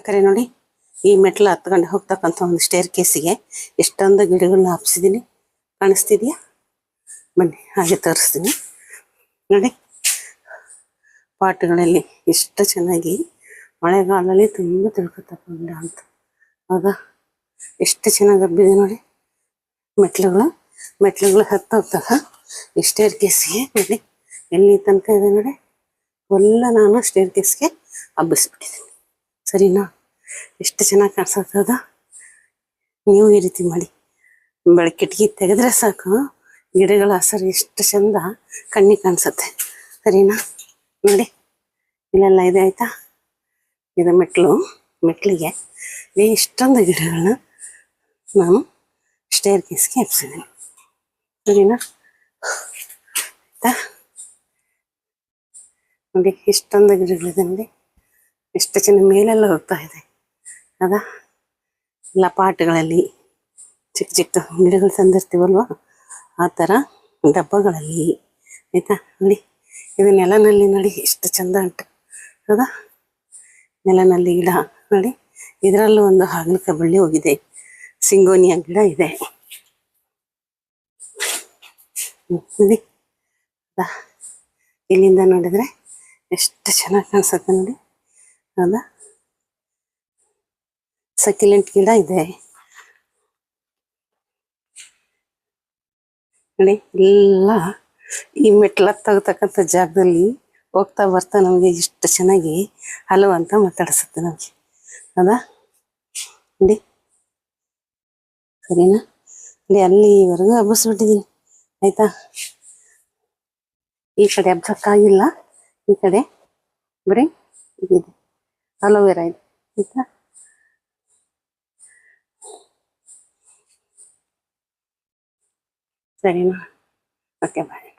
ಯಾಕಂದ್ರೆ ನೋಡಿ, ಈ ಮೆಟ್ಲು ಹತ್ಕೊಂಡು ಹೋಗ್ತಕ್ಕಂಥ ಒಂದು ಸ್ಟೇರ್ ಕೇಸಿಗೆ ಎಷ್ಟೊಂದು ಗಿಡಗಳನ್ನ ಹಾಪ್ಸಿದ್ದೀನಿ ಕಾಣಿಸ್ತಿದ್ಯಾ? ಬನ್ನಿ, ಹಾಗೆ ತೋರಿಸ್ತೀನಿ. ನೋಡಿ, ಪಾಟ್ಗಳಲ್ಲಿ ಎಷ್ಟು ಚೆನ್ನಾಗಿ ಮಳೆಗಾಲದಲ್ಲಿ ತುಂಬ ತಿಳ್ಕೊತಪ್ಪ ಗಿಡ ಅಂತ. ಹೌದಾ? ಎಷ್ಟು ಚೆನ್ನಾಗಿ ಹಬ್ಬಿದೆ ನೋಡಿ. ಮೆಟ್ಲುಗಳು ಮೆಟ್ಲುಗಳು ಹತ್ತೋಗ್ತಾಗ ಈ ಸ್ಟೇರ್ ಕೇಸಿಗೆ ನೋಡಿ, ಎಲ್ಲಿ ತನಕ ಇದೆ ನೋಡಿ. ಎಲ್ಲ ನಾನು ಸ್ಟೇರ್ ಕೇಸ್ಗೆ ಹಬ್ಬಿಸ್ಬಿಟ್ಟಿದ್ದೀನಿ. ಸರಿನಾ? ಎಷ್ಟು ಚೆನ್ನಾಗಿ ಕಾಣಿಸ್ತದ ನೀವು ಈ ರೀತಿ ಮಾಡಿ. ಬೆಳಗ್ಗೆ ಕಿಟಕಿ ತೆಗೆದ್ರೆ ಸಾಕು. ಗಿಡಗಳ ಹಸರು ಎಷ್ಟು ಚಂದ ಕಣ್ಣಿಗೆ ಕಾಣಿಸುತ್ತೆ. ಸರಿನಾ? ನೋಡಿ. ಇಲ್ಲೆಲ್ಲ ಇದೆ ಆಯ್ತಾ? ಇದು ಮೆಟ್ಲು. ಮೆಟ್ಲಿಗೆ ಇಷ್ಟೊಂದು ಗಿಡಗಳನ್ನ ನಾನು ಸ್ಟೇರ್ ಕೇಸ್ಗೆ ಎಬ್ಸಿದ್ದೀನಿ. ಸರಿನಾ? ಆಯ್ತಾ? ನೋಡಿ, ಇಷ್ಟೊಂದು ಗಿಡಗಳಿದೆ ನೋಡಿ. ಎಷ್ಟು ಚೆನ್ನಾಗಿ ಮೇಲೆಲ್ಲ ಹೋಗ್ತಾ ಇದೆ. ಅದ? ಎಲ್ಲ ಪಾಟ್ಗಳಲ್ಲಿ ಚಿಕ್ಕ ಚಿಕ್ಕ ಗಿಡಗಳು ತಂದಿರ್ತೀವಲ್ವ? ಆ ಥರ ಡಬ್ಬಗಳಲ್ಲಿ. ಆಯಿತಾ? ನೋಡಿ, ಇದು ನೆಲನಲ್ಲಿ ನೋಡಿ, ಎಷ್ಟು ಚಂದ ಉಂಟು. ಹೌದಾ ನೆಲನಲ್ಲಿ ಗಿಡ. ನೋಡಿ, ಇದರಲ್ಲೂ ಒಂದು ಹಾಗಲಕಾಯಿ ಬಳ್ಳಿ ಹೋಗಿದೆ. ಸಿಂಗೋನಿಯ ಗಿಡ ಇದೆ. ನೋಡಿ. ಇಲ್ಲಿಂದ ನೋಡಿದ್ರೆ ಎಷ್ಟು ಚೆನ್ನಾಗಿ ಕಾಣಿಸುತ್ತೆ ನೋಡಿ. ಹೌದಾ ಸಕ್ಯುಲೆಂಟ್ ಗಿಡ ಇದೆ. ನೋಡಿ, ಎಲ್ಲ ಈ ಮೆಟ್ಲ ತಗತಕ್ಕಂಥ ಜಾಗದಲ್ಲಿ ಹೋಗ್ತಾ ಬರ್ತಾ ನಮಗೆ ಇಷ್ಟು ಚೆನ್ನಾಗಿ ಹಲವು ಅಂತ ಮಾತಾಡಿಸುತ್ತೆ ನಮಗೆ. ಹೌದಾ ನೋಡಿ. ಸರಿನಾ? ನೋಡಿ, ಅಲ್ಲಿವರೆಗೂ ಹಬ್ಬಿಸ್ಬಿಟ್ಟಿದ್ದೀನಿ. ಆಯ್ತಾ? ಈ ಕಡೆ ಹಬ್ಬಕ್ಕಾಗಿಲ್ಲ ಈ ಕಡೆ ಬರೀ ಇದಿದೆ. ಅಲೋವೆರಾ ಇದೆ ಆಯ್ತಾ ಸರಿನಾ ಓಕೆ ಬಾಯ್